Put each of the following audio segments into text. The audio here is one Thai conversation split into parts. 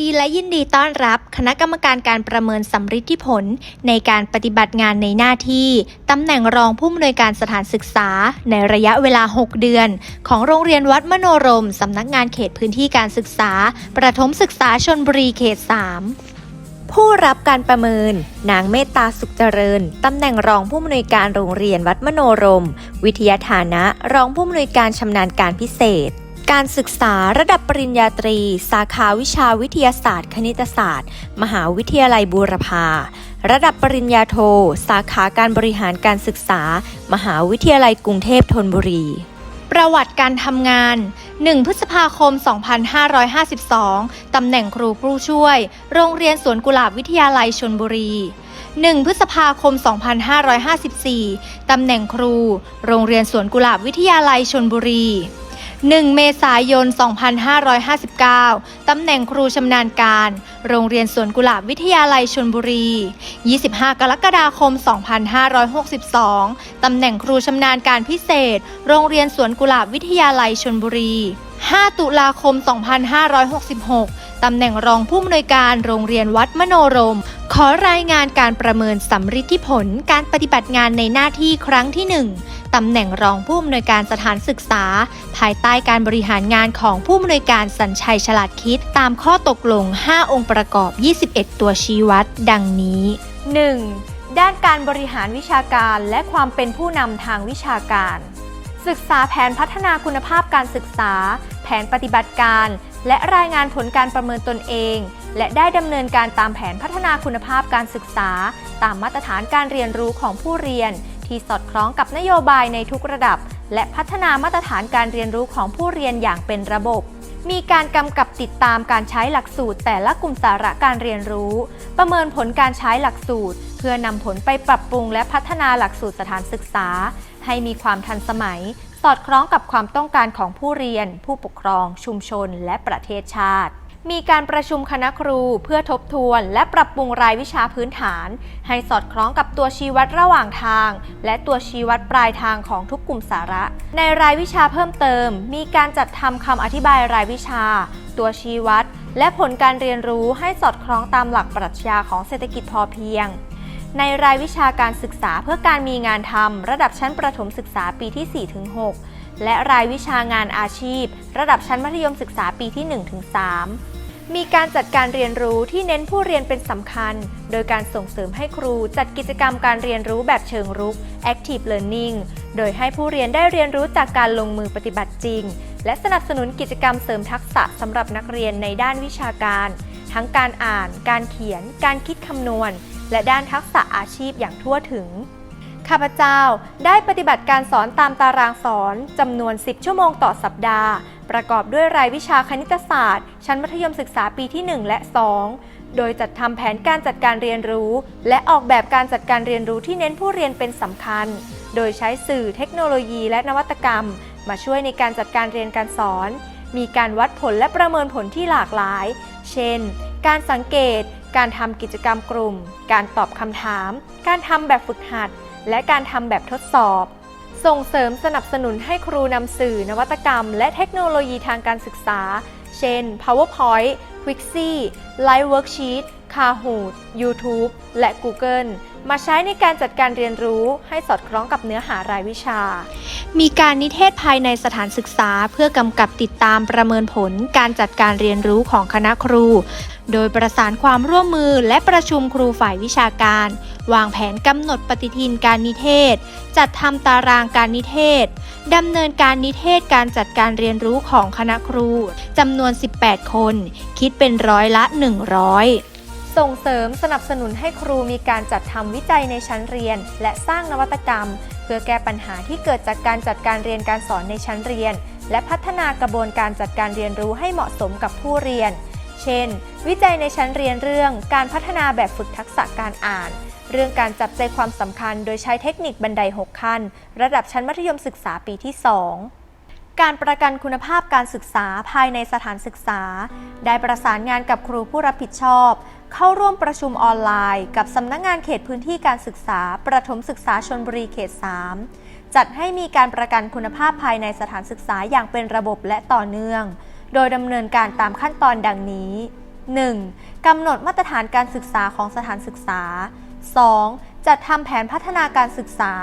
ดีและยินดีต้อนรับ คณะกรรมการการประเมินสำฤทธิผล ในการปฏิบัติงานในหน้าที่ตำแหน่งรองผู้อำนวยการสถานศึกษา ในระยะเวลา 6 เดือน ของโรงเรียนวัดมโนรมสำนักงานเขตพื้นที่การศึกษา ประถมศึกษาชนบุรีเขต 3ผู้รับการประเมิน นางเมตตาสุขเจริญ ตำแหน่งรองผู้อำนวยการโรงเรียนวัดมโนรม วิทยาฐานะ รองผู้อำนวยการชำนาญการพิเศษ การศึกษาระดับปริญญาตรี สาขาวิชาวิทยาศาสตร์ คณิตศาสตร์ มหาวิทยาลัยบูรพา ระดับปริญญาโท สาขาการบริหารการศึกษา มหาวิทยาลัยกรุงเทพธนบุรี ประวัติการทำงาน 1 พฤษภาคม 2552 ตำแหน่งครูผู้ช่วย โรงเรียนสวนกุหลาบวิทยาลัยชนบุรี 1 พฤษภาคม 2554 ตำแหน่งครู โรงเรียนสวนกุหลาบวิทยาลัยชนบุรี 1 เมษายน 2559 ตำแหน่งครูชำนาญการ โรงเรียนสวนกุหลาบวิทยาลัยชนบุรี 25 กรกฎาคม 2562 ตำแหน่งครูชำนาญการพิเศษ โรงเรียนสวนกุหลาบวิทยาลัยชนบุรี 5 ตุลาคม 2566 ตำแหน่งรองผู้อำนวยการโรงเรียนวัดมโนรม ขอรายงานการประเมินสำฤทธิผลการปฏิบัติงานในหน้าที่ครั้งที่ 1 ตำแหน่งรองผู้อำนวยการสถานศึกษา ภายใต้การบริหารงานของผู้อำนวยการสัญชัยฉลาดคิด ตามข้อตกลง 5 องค์ประกอบ 21 ตัวชี้วัด ดังนี้ 1. ด้านการบริหารวิชาการและความเป็นผู้นำทางวิชาการ ศึกษาแผนพัฒนาคุณภาพการศึกษา แผนปฏิบัติการ และรายงานผลการประเมินตนเอง และได้ดำเนินการตามแผนพัฒนาคุณภาพการศึกษา ตามมาตรฐานการเรียนรู้ของผู้เรียน ที่สอดคล้องกับนโยบายในทุกระดับ และพัฒนามาตรฐานการเรียนรู้ของผู้เรียนอย่างเป็นระบบมีการกำกับติดตามการใช้หลักสูตร แต่ละกลุ่มสาระการเรียนรู้ ประเมินผลการใช้หลักสูตร เพื่อนำผลไปปรับปรุงและพัฒนาหลักสูตรสถานศึกษา ให้มีความทันสมัย สอดคล้องกับความต้องการของผู้เรียน ผู้ปกครอง ชุมชน และประเทศชาติมีการประชุมคณะครูเพื่อทบทวน และปรับปรุงรายวิชาพื้นฐาน ให้สอดคล้องกับตัวชี้วัดระหว่างทาง และตัวชี้วัดปลายทางของทุกกลุ่มสาระ ในรายวิชาเพิ่มเติม มีการจัดทำคำอธิบายรายวิชา ตัวชี้วัด และผลการเรียนรู้ให้สอดคล้องตามหลักปรัชญาของเศรษฐกิจพอเพียง ในรายวิชาการศึกษาเพื่อการมีงานทำระดับชั้นประถมศึกษาปีที่ 4-6 และรายวิชางานอาชีพ ระดับชั้นมัธยมศึกษาปีที่ 1-3 มีการจัดการเรียนรู้ที่เน้นผู้เรียนเป็นสำคัญ โดยการส่งเสริมให้ครูจัดกิจกรรมการเรียนรู้แบบเชิงรุก Active Learning โดยให้ผู้เรียนได้เรียนรู้จากการลงมือปฏิบัติจริง และสนับสนุนกิจกรรมเสริมทักษะสำหรับนักเรียนในด้านวิชาการ ทั้งการอ่าน การเขียน การคิดคำนวณ และด้านทักษะอาชีพอย่างทั่วถึง ข้าพเจ้าได้ปฏิบัติการสอนตามตารางสอนจำนวน 10 ชั่วโมงต่อสัปดาห์ ประกอบด้วยรายวิชาคณิตศาสตร์ ชั้นมัธยมศึกษาปีที่ 1 และ 2 โดยจัดทำแผนการจัดการเรียนรู้ และออกแบบการจัดการเรียนรู้ที่เน้นผู้เรียนเป็นสำคัญ โดยใช้สื่อเทคโนโลยี และนวัตกรรม มาช่วยในการจัดการเรียนการสอนมีการวัดผลและประเมินผลที่หลากหลาย เช่น การสังเกต การทำกิจกรรมกลุ่ม การตอบคำถาม การทำแบบฝึกหัด และการทำแบบทดสอบ ส่งเสริมสนับสนุนให้ครูนำสื่อนวัตกรรม และเทคโนโลยีทางการศึกษา เช่น PowerPoint, Quixi, Live Worksheet, Kahoot, YouTube และ Google มาใช้ในการจัดการเรียนรู้ให้สอดคล้องกับเนื้อหารายวิชา มีการนิเทศภายในสถานศึกษาเพื่อกำกับติดตามประเมินผลการจัดการเรียนรู้ของคณะครู โดยประสานความร่วมมือและประชุมครูฝ่ายวิชาการ วางแผนกำหนดปฏิทินการนิเทศ จัดทำตารางการนิเทศดำเนินการนิเทศการจัดการเรียนรู้ของคณะครูจำนวน 18 คน คิดเป็นร้อยละ 100 ส่งเสริมสนับสนุนให้ครูมีการจัดทำวิจัยในชั้นเรียน และสร้างนวัตกรรม เพื่อแก้ปัญหาที่เกิดจากการจัดการเรียนการสอนในชั้นเรียน และพัฒนากระบวนการจัดการเรียนรู้ให้เหมาะสมกับผู้เรียน เช่น วิจัยในชั้นเรียนเรื่อง การพัฒนาแบบฝึกทักษะการอ่าน เรื่องการจับใจความสำคัญ โดยใช้เทคนิคบันได 6 ขั้น ระดับชั้นมัธยมศึกษาปีที่ 2การประกันคุณภาพการศึกษาภายในสถานศึกษา ได้ประสานงานกับครูผู้รับผิดชอบ เข้าร่วมประชุมออนไลน์ กับสำนักงงานเขตพื้นที่การศึกษา ประถมศึกษาชนบุรีเขต 3 จัดให้มีการประกันคุณภาพภายในสถานศึกษาอย่างเป็นระบบและต่อเนื่อง โดยดำเนินการตามขั้นตอนดังนี้ 1. กำหนดมาตรฐานการศึกษาของสถานศึกษา 2. จัดทำแผนพัฒนาการศึกษา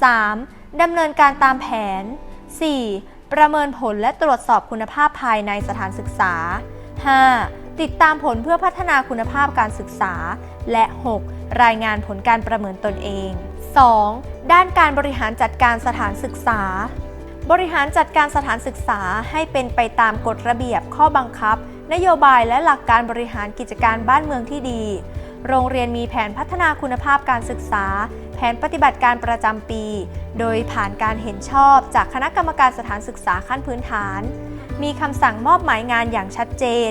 3. ดำเนินการตามแผน 4. ประเมินผลและตรวจสอบคุณภาพภายในสถานศึกษา 5. ติดตามผลเพื่อพัฒนาคุณภาพการศึกษา และ 6. รายงานผลการประเมินตนเอง 2. ด้านการบริหารจัดการสถานศึกษา บริหารจัดการสถานศึกษาให้เป็นไปตามกฎระเบียบข้อบังคับ นโยบายและหลักการบริหารกิจการบ้านเมืองที่ดี โรงเรียนมีแผนพัฒนาคุณภาพการศึกษา แผนปฏิบัติการประจำปี โดยผ่านการเห็นชอบจากคณะกรรมการสถานศึกษาขั้นพื้นฐาน มีคำสั่งมอบหมายงานอย่างชัดเจน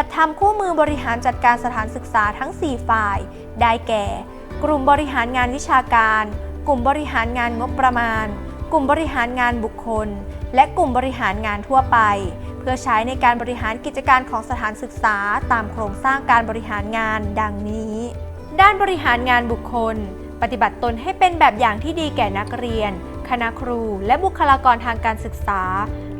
จัดทำคู่มือบริหารจัดการสถานศึกษาทั้ง 4 ฝ่าย ได้แก่ กลุ่มบริหารงานวิชาการ กลุ่มบริหารงานงบประมาณ กลุ่มบริหารงานบุคคล และกลุ่มบริหารงานทั่วไป เพื่อใช้ในการบริหารกิจการของสถานศึกษาตามโครงสร้างการบริหารงานดังนี้ ด้านบริหารงานบุคคล ปฏิบัติตนให้เป็นแบบอย่างที่ดีแก่นักเรียน คณะครู และบุคลากรทางการศึกษา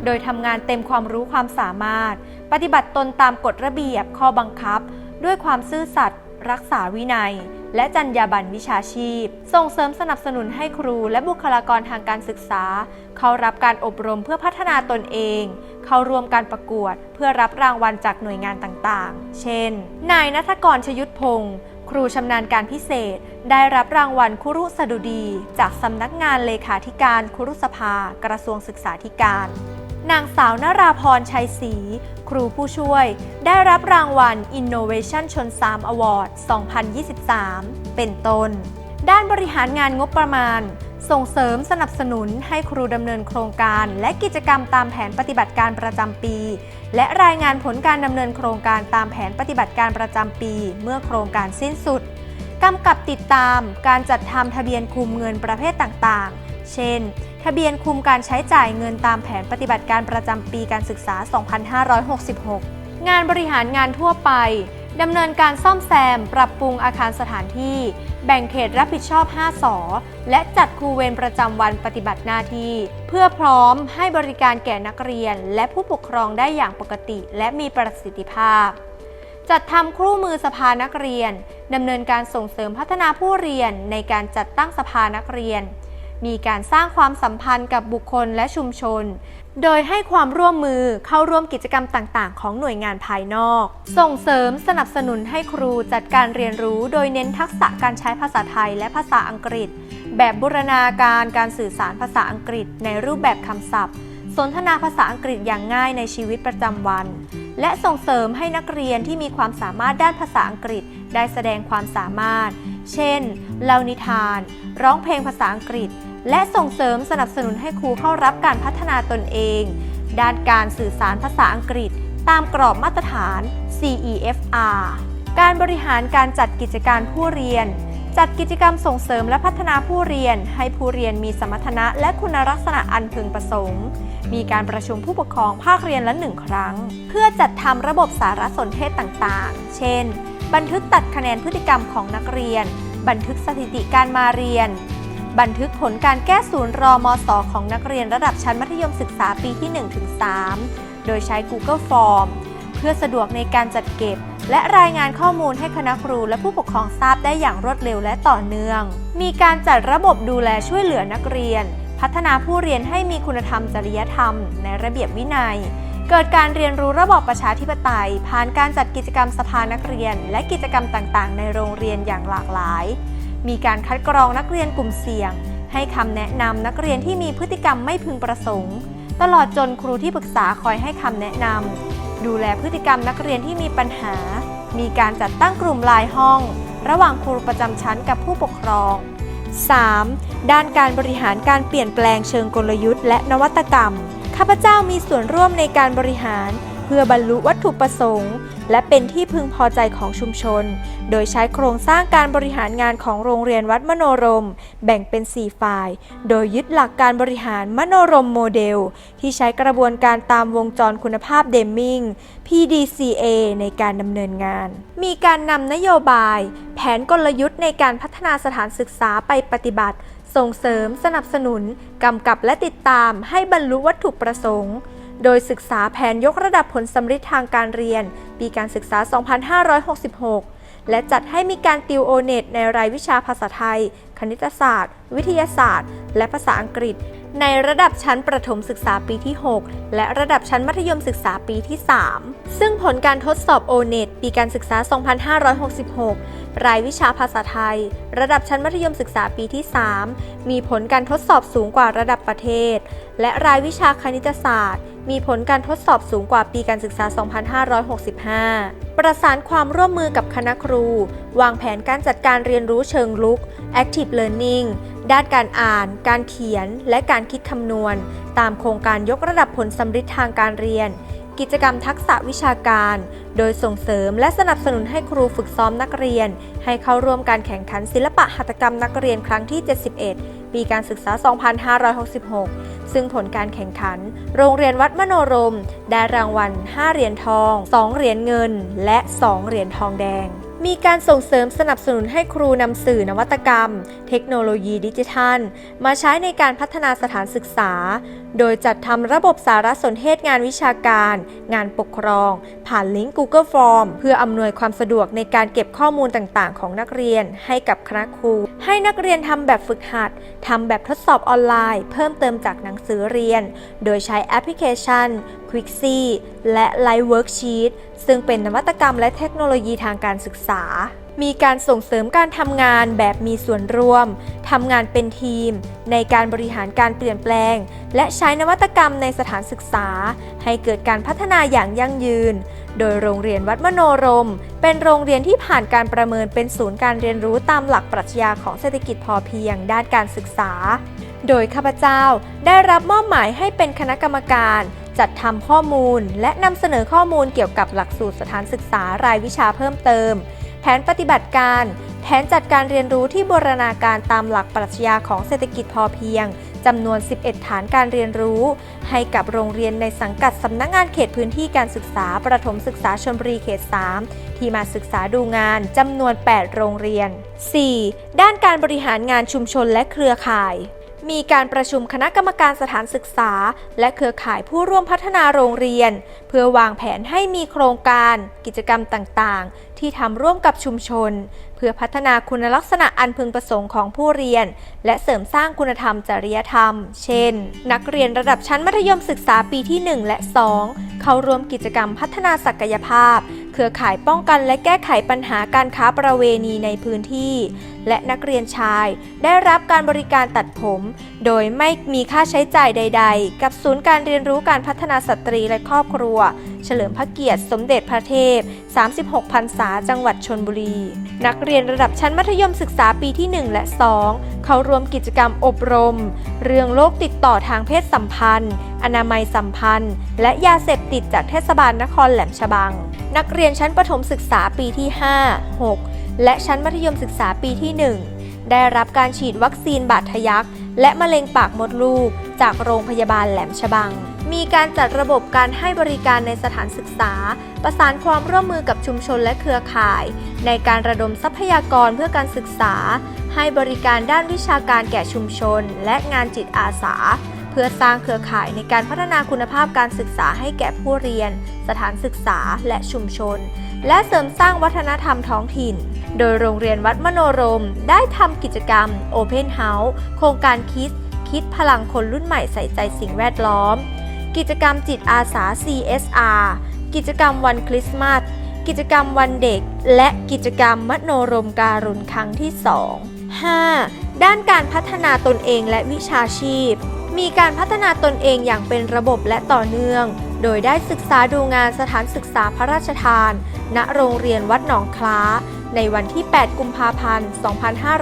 โดยทำงานเต็มความรู้ความสามารถ ปฏิบัติตนตามกฎระเบียบข้อบังคับ ด้วยความซื่อสัตย์รักษาวินัย และจรรยาบรรณวิชาชีพ ส่งเสริมสนับสนุนให้ครูและบุคลากรทางการศึกษา เข้ารับการอบรมเพื่อพัฒนาตนเอง เข้าร่วมการประกวด เพื่อรับรางวัลจากหน่วยงานต่างๆ เช่น นายนัทกรชยุทธพงศ์ครูชำนาญการพิเศษ ได้รับรางวัลคุรุสดุดี จากสำนักงานเลขาธิการคุรุสภากระทรวงศึกษาธิการ นางสาวนราพรชัยศรีครูผู้ช่วย ได้รับรางวัล Innovation ชน3 Award 2023 เป็นต้น ด้านบริหารงานงบประมาณ ส่งเสริมสนับสนุนให้ครูดำเนินโครงการ และกิจกรรมตามแผนปฏิบัติการประจำปี และรายงานผลการดำเนินโครงการตามแผนปฏิบัติการประจำปี เมื่อโครงการสิ้นสุดกำกับติดตามการจัดทำทะเบียนคุมเงินประเภทต่างๆ เช่น ทะเบียนคุมการใช้จ่ายเงินตามแผนปฏิบัติการประจำปีการศึกษา 2566 งานบริหารงานทั่วไปดำเนินการซ่อมแซม ปรับปรุงอาคารสถานที่ แบ่งเขตรับผิดชอบ 5 สอ และจัดครูเวรประจำวันปฏิบัติหน้าที่ เพื่อพร้อมให้บริการแก่นักเรียน และผู้ปกครองได้อย่างปกติ และมีประสิทธิภาพ จัดทำคู่มือสภานักเรียนดำเนินการส่งเสริมพัฒนาผู้เรียนในการจัดตั้งสภานักเรียน มีการสร้างความสัมพันธ์กับบุคคลและชุมชน โดยให้ความร่วมมือเข้าร่วมกิจกรรมต่าง ๆ ของหน่วยงานภายนอก ส่งเสริมสนับสนุนให้ครูจัดการเรียนรู้โดยเน้นทักษะการใช้ภาษาไทยและภาษาอังกฤษ แบบบูรณาการการสื่อสารภาษาอังกฤษ ในรูปแบบคำศัพท์ สนทนาภาษาอังกฤษอย่างง่ายในชีวิตประจำวันและส่งเสริมให้นักเรียนที่มีความสามารถด้านภาษาอังกฤษ ได้แสดงความสามารถ เช่น เล่านิทาน ร้องเพลงภาษาอังกฤษ และส่งเสริมสนับสนุนให้ครูเข้ารับการพัฒนาตนเอง ด้านการสื่อสารภาษาอังกฤษ ตามกรอบมาตรฐาน CEFR การบริหารการจัดกิจการผู้เรียน จัดกิจกรรมส่งเสริมและพัฒนาผู้เรียน ให้ผู้เรียนมีสมรรถนะและคุณลักษณะอันพึงประสงค์ มีการประชุมผู้ปกครองภาคเรียนละหนึ่งครั้ง เพื่อจัดทำระบบสารสนเทศต่างๆ เช่น บันทึกตัดคะแนนพฤติกรรมของนักเรียน บันทึกสถิติการมาเรียน บันทึกผลการแก้ศูนย์รอมศของนักเรียนระดับชั้นมัธยมศึกษาปีที่ 1-3 โดยใช้ Google Form เพื่อสะดวกในการจัดเก็บ และรายงานข้อมูลให้คณะครูและผู้ปกครองทราบได้อย่างรวดเร็วและต่อเนื่อง มีการจัดระบบดูแลช่วยเหลือนักเรียน พัฒนาผู้เรียนให้มีคุณธรรมจริยธรรม ในระเบียบวินัย เกิดการเรียนรู้ระบอบประชาธิปไตย ผ่านการจัดกิจกรรมสภานักเรียน และกิจกรรมต่างๆ ในโรงเรียนอย่างหลากหลาย มีการคัดกรองนักเรียนกลุ่มเสี่ยง ให้คำแนะนำนักเรียนที่มีพฤติกรรมไม่พึงประสงค์ ตลอดจนครูที่ปรึกษาคอยให้คำแนะนำดูแลพฤติกรรมนักเรียนที่มีปัญหา มีการจัดตั้งกลุ่มลายห้อง ระหว่างครูประจำชั้นกับผู้ปกครอง 3. ด้านการบริหารการเปลี่ยนแปลงเชิงกลยุทธ์และนวัตกรรม ข้าพเจ้ามีส่วนร่วมในการบริหาร เพื่อบรรลุวัตถุประสงค์ และเป็นที่พึงพอใจของชุมชน โดยใช้โครงสร้างการบริหารงานของโรงเรียนวัดมโนรม แบ่งเป็น 4 ฝ่าย โดยยึดหลักการบริหารมโนรมโมเดล ที่ใช้กระบวนการตามวงจรคุณภาพเดมมิง PDCA ในการดำเนินงาน มีการนำนโยบาย แผนกลยุทธ์ในการพัฒนาสถานศึกษาไปปฏิบัติ ส่งเสริมสนับสนุน กำกับและติดตามให้บรรลุวัตถุประสงค์ โดยศึกษาแผนยกระดับผลสำฤทธิ์ทางการเรียน ปีการศึกษา 2566 และจัดให้มีการติวโอเน็ตในรายวิชาภาษาไทย คณิตศาสตร์ วิทยาศาสตร์ และภาษาอังกฤษ ในระดับชั้นประถมศึกษาปีที่ 6 และระดับชั้นมัธยมศึกษาปีที่ 3 ซึ่งผลการทดสอบ o n e t ปีการศึกษา 2566 รายวิชาภาษาไทย ระดับชั้นมัธยมศึกษาปีที่ 3 มีผลการทดสอบสูงกว่าระดับประเทศ และรายวิชาคณิตศาสตร์ มีผลการทดสอบสูงกว่าปีการศึกษา 2565 ประสานความร่วมมือกับคณะครู วางแผนการจัดการเรียนรู้เชิงลุก Active Learning ด้านการอ่าน การเขียน และการคิดคำนวณ ตามโครงการยกระดับผลสำฤทธิ์ทางการเรียน กิจกรรมทักษะวิชาการ โดยส่งเสริมและสนับสนุนให้ครูฝึกซ้อมนักเรียน ให้เข้าร่วมการแข่งขันศิลปะหัตถกรรมนักเรียนครั้งที่ 71 ปีการศึกษา 2566 ซึ่งผลการแข่งขัน โรงเรียนวัดมโนรม ได้รางวัล 5 เหรียญทอง 2 เหรียญเงิน และ 2 เหรียญทองแดง มีการส่งเสริมสนับสนุนให้ครูนำสื่อนวัตกรรม เทคโนโลยีดิจิทัล มาใช้ในการพัฒนาสถานศึกษา โดยจัดทำระบบสารสนเทศงานวิชาการ งานปกครอง ผ่านลิงก์ Google Form เพื่ออำนวยความสะดวกในการเก็บข้อมูลต่างๆ ของนักเรียนให้กับคณะครู ให้นักเรียนทำแบบฝึกหัดทำแบบทดสอบออนไลน์ เพิ่มเติมจากหนังสือเรียน โดยใช้แอปพลิเคชัน Quixie และ Live Worksheet ซึ่งเป็นนวัตกรรมและเทคโนโลยีทางการศึกษา มีการส่งเสริมการทำงานแบบมีส่วนร่วม ทำงานเป็นทีม ในการบริหารการเปลี่ยนแปลง และใช้นวัตกรรมในสถานศึกษา ให้เกิดการพัฒนาอย่างยั่งยืน โดยโรงเรียนวัดมโนรม เป็นโรงเรียนที่ผ่านการประเมินเป็นศูนย์การเรียนรู้ตามหลักปรัชญาของเศรษฐกิจพอเพียงด้านการศึกษาโดยข้าพเจ้าได้รับมอบหมายให้เป็นคณะกรรมการ จัดทำข้อมูล และนำเสนอข้อมูลเกี่ยวกับหลักสูตรสถานศึกษารายวิชาเพิ่มเติม แผนปฏิบัติการ แผนจัดการเรียนรู้ที่บูรณาการตามหลักปรัชญาของเศรษฐกิจพอเพียงจำนวน 11 ฐานการเรียนรู้ ให้กับโรงเรียนในสังกัดสำนักงานเขตพื้นที่การศึกษา ประถมศึกษาชลบุรีเขต 3 ที่มาศึกษาดูงานจำนวน 8 โรงเรียน 4. ด้านการบริหารงานชุมชนและเครือข่าย มีการประชุมคณะกรรมการสถานศึกษา และเครือข่ายผู้ร่วมพัฒนาโรงเรียน เพื่อวางแผนให้มีโครงการ กิจกรรมต่างๆ ที่ทำร่วมกับชุมชน เพื่อพัฒนาคุณลักษณะอันพึงประสงค์ของผู้เรียน และเสริมสร้างคุณธรรมจริยธรรม เช่น นักเรียนระดับชั้นมัธยมศึกษาปีที่ 1 และ 2 เข้าร่วมกิจกรรมพัฒนาศักยภาพ เครือข่ายป้องกันและแก้ไขปัญหาการค้าประเวณีในพื้นที่ และนักเรียนชาย ได้รับการบริการตัดผม โดยไม่มีค่าใช้จ่ายใด ๆ กับศูนย์การเรียนรู้การพัฒนาสตรีและครอบครัว เฉลิมพระเกียรติสมเด็จพระเทพ 36พรรษาจังหวัดชนบุรี นักเรียนระดับชั้นมัธยมศึกษาปีที่ 1 และ 2 เข้าร่วมกิจกรรมอบรม เรื่องโรคติดต่อทางเพศสัมพันธ์ อนามัยสัมพันธ์ และยาเสพติดจากเทศบาลนครแหลมฉบัง นักเรียนชั้นประถมศึกษาปีที่ 5 6 และชั้นมัธยมศึกษาปีที่ 1 ได้รับการฉีดวัคซีนบาดทะยัก และมะเร็งปากมดลูก จากโรงพยาบาลแหลมฉบัง มีการจัดระบบการให้บริการในสถานศึกษา ประสานความร่วมมือกับชุมชนและเครือข่าย ในการระดมทรัพยากรเพื่อการศึกษา ให้บริการด้านวิชาการแก่ชุมชน และงานจิตอาสาเพื่อสร้างเครือข่ายในการพัฒนาคุณภาพการศึกษาให้แก่ผู้เรียน สถานศึกษาและชุมชน และเสริมสร้างวัฒนธรรมท้องถิ่น โดยโรงเรียนวัดมโนรมได้ทำกิจกรรม Open House โครงการคิด คิดพลังคนรุ่นใหม่ใส่ใจสิ่งแวดล้อม กิจกรรมจิตอาสา CSR กิจกรรมวันคริสต์มาส กิจกรรมวันเด็ก และกิจกรรมมโนรมการุณครั้งที่ 2 5. ด้านการพัฒนาตนเองและวิชาชีพ มีการพัฒนาตนเองอย่างเป็นระบบและต่อเนื่อง โดยได้ศึกษาดูงานสถานศึกษาพระราชทาน ณ โรงเรียนวัดหนองคล้า ในวันที่ 8 กุมภาพันธ์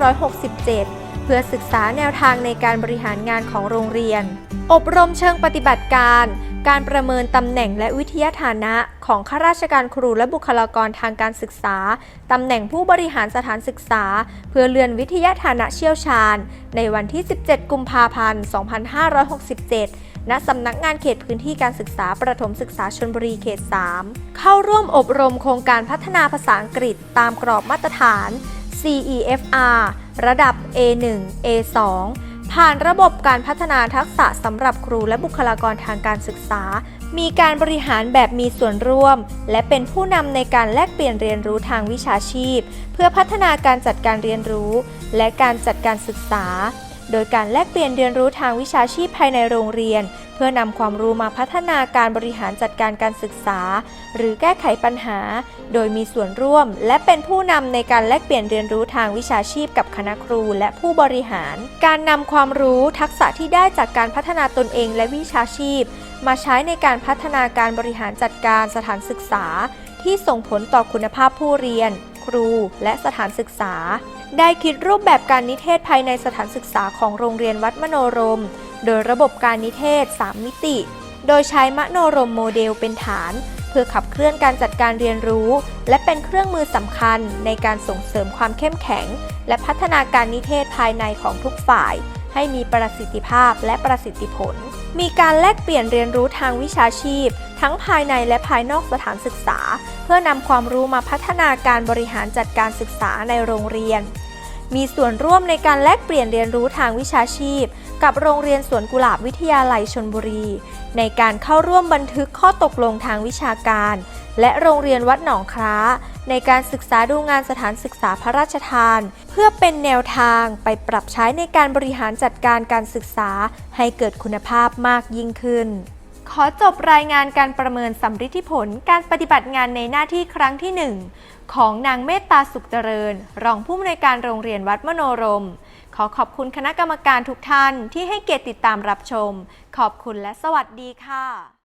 2567 เพื่อศึกษาแนวทางในการบริหารงานของโรงเรียน อบรมเชิงปฏิบัติการ การประเมินตำแหน่งและวิทยาฐานะของข้าราชการครูและบุคลากรทางการศึกษา ตำแหน่งผู้บริหารสถานศึกษา เพื่อเลื่อนวิทยาฐานะเชี่ยวชาญ ในวันที่ 17 กุมภาพันธ์ 2567 ณสำนักงานเขตพื้นที่การศึกษาประถมศึกษาชนบุรีเขต 3 เข้าร่วมอบรมโครงการพัฒนาภาษาอังกฤษตามกรอบมาตรฐาน CEFR ระดับ A1 A2 ผ่านระบบการพัฒนาทักษะสำหรับครูและบุคลากรทางการศึกษา มีการบริหารแบบมีส่วนร่วม และเป็นผู้นำในการแลกเปลี่ยนเรียนรู้ทางวิชาชีพ เพื่อพัฒนาการจัดการเรียนรู้ และการจัดการศึกษา โดยการแลกเปลี่ยนเรียนรู้ทางวิชาชีพภายในโรงเรียน เพื่อนำความรู้มาพัฒนาการบริหารจัดการการศึกษา หรือแก้ไขปัญหา โดยมีส่วนร่วม และเป็นผู้นำในการแลกเปลี่ยนเรียนรู้ทางวิชาชีพกับคณะครูและผู้บริหาร การนำความรู้ทักษะที่ได้จากการพัฒนาตนเองและวิชาชีพ มาใช้ในการพัฒนาการบริหารจัดการสถานศึกษา ที่ส่งผลต่อคุณภาพผู้เรียน ครู และสถานศึกษา ได้คิดรูปแบบการนิเทศภายในสถานศึกษาของโรงเรียนวัดมโนรม โดยระบบการนิเทศ 3 มิติ โดยใช้มโนรมโมเดลเป็นฐาน เพื่อขับเคลื่อนการจัดการเรียนรู้ และเป็นเครื่องมือสำคัญในการส่งเสริมความเข้มแข็ง และพัฒนาการนิเทศภายในของทุกฝ่าย ให้มีประสิทธิภาพและประสิทธิผล มีการแลกเปลี่ยนเรียนรู้ทางวิชาชีพ ทั้งภายในและภายนอกสถานศึกษา เพื่อนำความรู้มาพัฒนาการบริหารจัดการศึกษาในโรงเรียน มีส่วนร่วมในการแลกเปลี่ยนเรียนรู้ทางวิชาชีพ กับโรงเรียนสวนกุหลาบวิทยาลัยชนบุรี ในการเข้าร่วมบันทึกข้อตกลงทางวิชาการ และโรงเรียนวัดหนองคล้า ในการศึกษาดูงานสถานศึกษาพระราชทาน เพื่อเป็นแนวทางไปปรับใช้ในการบริหารจัดการการศึกษาให้เกิดคุณภาพมากยิ่งขึ้น ขอจบรายงานการประเมินสัมฤทธิผลการปฏิบัติงานในหน้าที่ครั้งที่ 1 ของนางเมตตาสุขเจริญ รองผู้อำนวยการโรงเรียนวัดมโนรม ขอขอบคุณคณะกรรมการทุกท่านที่ให้เกียรติติดตามรับชม ขอบคุณและสวัสดีค่ะ